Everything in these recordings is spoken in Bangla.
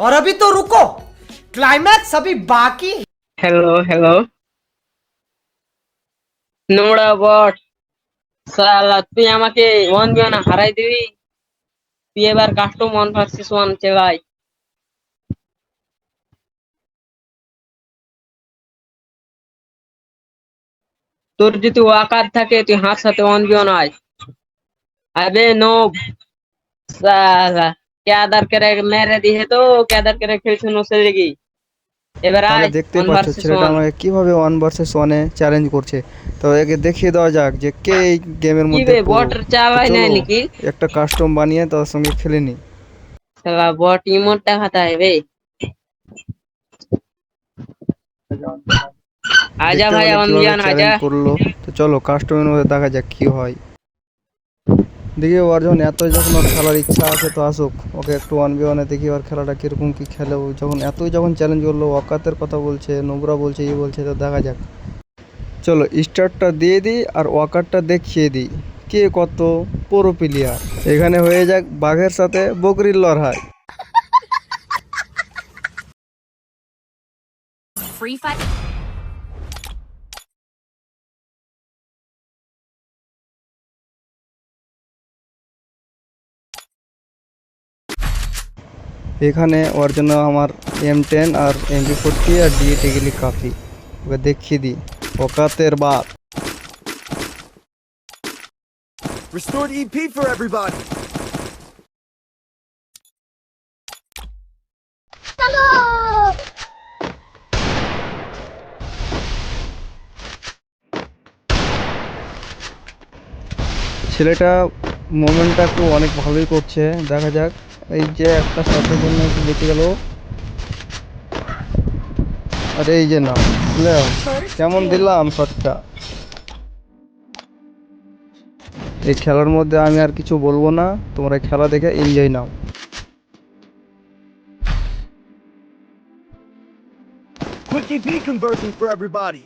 और अभी तो रुको क्लाइमैक्स अभी बाकी है হ্যালো হ্যালো নোংরা বট সালা তুই আমাকে ওয়ান বিয়ান হারাই দিবি তুই এবার কাস্টম ওয়ান ভার্সেস ওয়ান চেলাই তোর যদি ওয়াকার থাকে তুই হাত সাথে ওয়ান বিয়ান আয় আবে নো সালা ক্যাদার করে মেরে দিয়ে তো ক্যাদার করে খেলছে নসে কি এবার তাহলে আয় দেখতে one পাচ্ছ versus ছেলেটা one। আমাকে কিভাবে ওয়ান ভার্সেস ওয়ানে চ্যালেঞ্জ করছে তো একে দেখিয়ে দেওয়া যাক যে কে এই গেমের কি মধ্যে বে pro। বটের চাওয়াই তো নাই চলো, নাকি একটা কাস্টম বানিয়ে তার সঙ্গে খেলে নি साला बॉट इमोट खाता है बे आजा দেখতে भाई পেলে अमन কিভাবে जान आजा challenge করলো তো চলো কাস্টমের মধ্যে দেখা যাক কি হয় দেখি ওর যখন এত যখন ওর খেলার ইচ্ছা আছে তো আসুক। ওকে একটু ওয়ান বি ওয়ানে দেখি ওর খেলাটা কীরকম কী খেলে যখন এতই যখন চ্যালেঞ্জ করল অকাতের কথা বলছে, নোংরা বলছে ই বলছে, তো দেখা যাক। চলো স্টার্টটা দিয়ে দিই আর ওয়াকারটা দেখিয়ে দিই। কে কত পুরো প্লেয়ার এখানে হয়ে যাক বাঘের সাথে বকরির লড়াই। Free Fire. এখানে ওর জন্য আমার এম টেন আর এম বি ফোরটি আর ডিএটি গেলি কাফি ওকে দেখিয়ে দিই। ওকাতের বাপ। Restored EP for everybody. ছেলেটা মোমেন্টটা একটু অনেক ভালোই করছে। দেখা যাক। এই যে একটা শটের জন্য একটু বেঁচে গেল। আর এই যে না বুঝলে কেমন দিলাম শটটা? এই খেলার মধ্যে আমি আর কিছু বলব না, তোমরা খেলা দেখে এনজয় নাও। Quick EP conversion for everybody.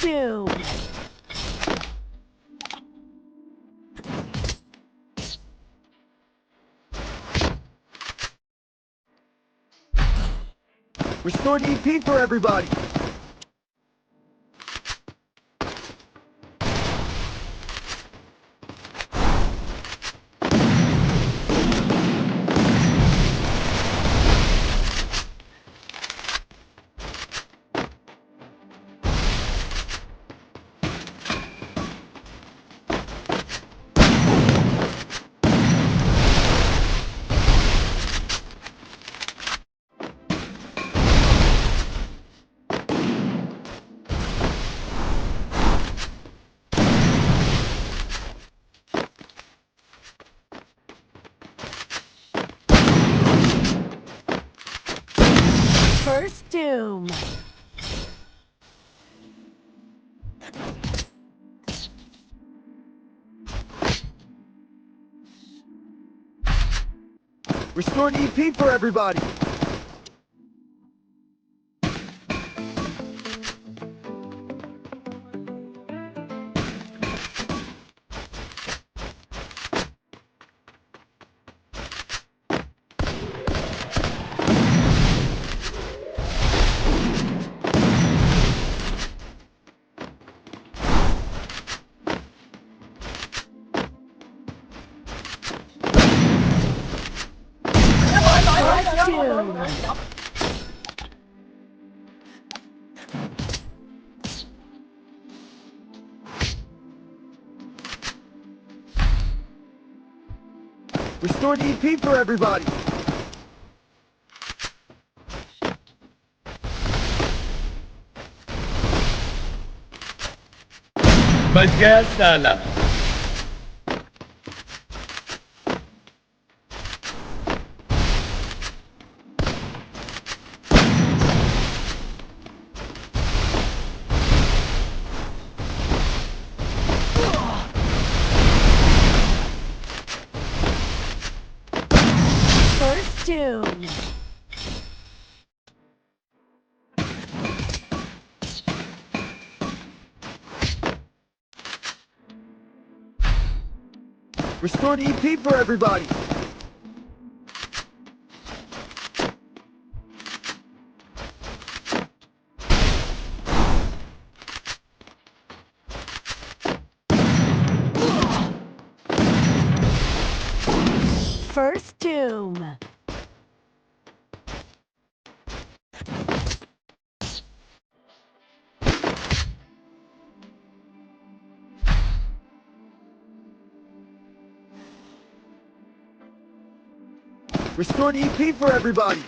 Doom. Restored EP for everybody. First doom. Restored EP for everybody. Restored EP for everybody. बच गया साला Doom. Restored EP for everybody. First doom. Restored EP for everybody.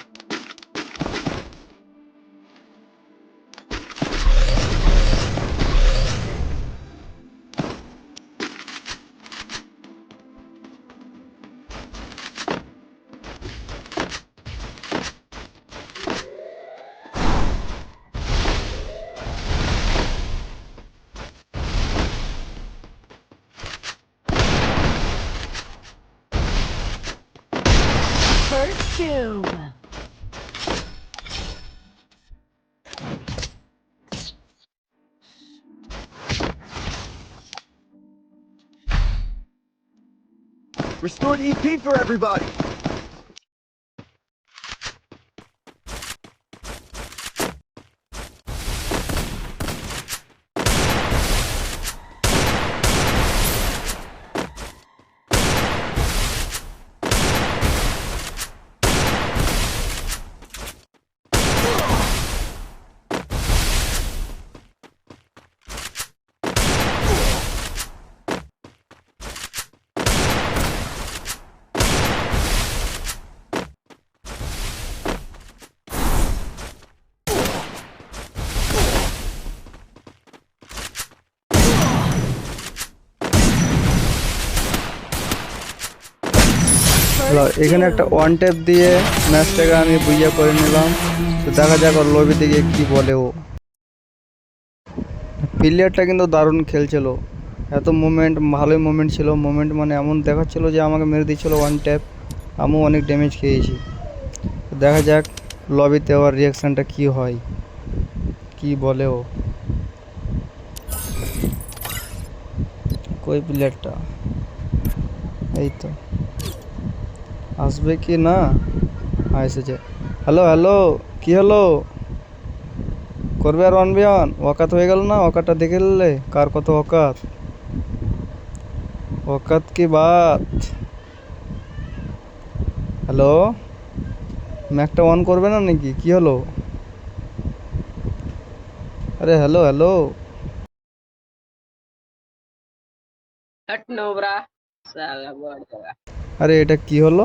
Restored EP for everybody. এখানে একটা ওয়ান ট্যাপ দিয়ে ম্যাচটাকে আমি বুঝিয়ে করে নিলাম। তো দেখা যাক ওর লবিতে গিয়ে কী বলে ও। প্লেয়ারটা কিন্তু দারুণ খেলছিল। এত মুভমেন্ট ভালোই মুভমেন্ট ছিল। মুভমেন্ট মানে এমন দেখাচ্ছিল যে আমাকে মেরে দিচ্ছিল ওয়ান ট্যাপ আমিও অনেক ড্যামেজ খেয়েছি। দেখা যাক লবিতে ওর রিয়াকশানটা কী হয়। কি বলে ও। কই প্লেয়ারটা এই তো। আসবে কি না? হ্যাঁ এসেছে হ্যালো হ্যালো কি হলো? করবে আর ওয়ান বিয়ন ওয়াকাত হয়ে গেল না? ওয়াকাতটা দেখে নিলে? কার কত ওকাত? ওকাত কি বাত? হ্যালো ম্যাকটা অন করবে না নাকি? কি হলো? আরে হ্যালো হ্যালো আরে এটা কি হলো?